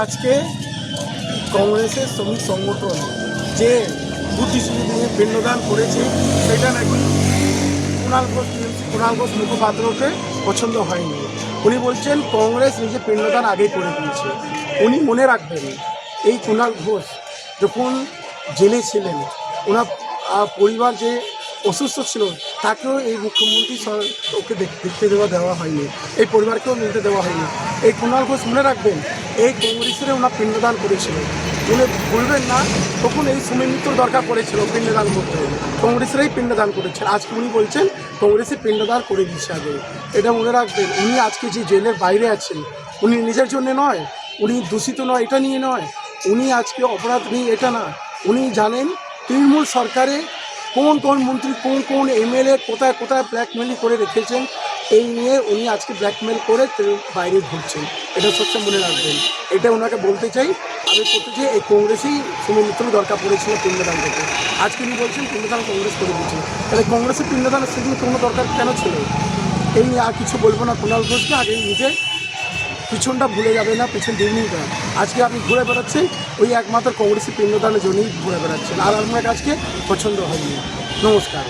আজকে কংগ্রেসের শ্রমিক সংগঠন যে বুদ্ধিজীবী দিনে পিণ্ডদান করেছে, সেটা নাকি কুণাল ঘোষ কুণাল ঘোষ মুখপাত্রকে পছন্দ হয়নি। উনি বলছেন, কংগ্রেস নিজে পিণ্ডদান আগেই করে দিয়েছে। উনি মনে রাখবেন, এই কুণাল ঘোষ যখন জেলে ছিলেন, ওনার পরিবার যে অসুস্থ ছিল তাকেও এই মুখ্যমন্ত্রী ওকে দেখ- দেখতে দেওয়া দেওয়া হয়নি। এই পরিবারকেও মিলতে দেওয়া হয়নি। এই কুণাল ঘোষ মনে রাখবেন, এই কংগ্রেসের ওনার পিণ্ডদান করেছিল। উনি বলবেন না, তখন এই সুমির মিত্র দরকার পড়েছিল পিণ্ডদান করতে। কংগ্রেসেরই পিণ্ডদান করেছেন আজকে উনি বলছেন কংগ্রেসের পিণ্ডদান করে দিচ্ছে আগে। এটা মনে রাখবেন, উনি আজকে যে জেলের বাইরে আছেন, উনি নিজের জন্য নয়, উনি দূষিত নয়, এটা নিয়ে নয়। উনি আজকে অপরাধ নেই এটা না। উনি জানেন, তৃণমূল সরকারে কোন কোন মন্ত্রী, কোন কোন এমএলএ কোথায় কোথায় ব্ল্যাকমেলিং করে রেখেছেন, এই নিয়ে উনি আজকে ব্ল্যাকমেল করে বাইরে ঘুরছেন। এটা সবসময় মনে রাখবেন। এটা ওনাকে বলতে চাই, আমি করতে চাই, এই কংগ্রেসেই সুমিত্র দরকার পড়েছিল পিণ্ডদান থেকে আজকে উনি বলছেন, পিণ্ডদান কংগ্রেস করে দিচ্ছে তাহলে কংগ্রেসের পিণ্ডদান সেদিন কোনো দরকার কেন ছিল? এই নিয়ে আর কিছু বলব না কুণাল ঘোষকে, আগে নিজে পিছনটা ভুলে যাবে না, পিছন দিনই না আজকে আপনি ঘুরে বেড়াচ্ছেন ওই একমাত্র কংগ্রেসের পিণ্ডদানের জন্যই ঘুরে বেড়াচ্ছেন আর আপনার আজকে পছন্দ হয়নি। নমস্কার।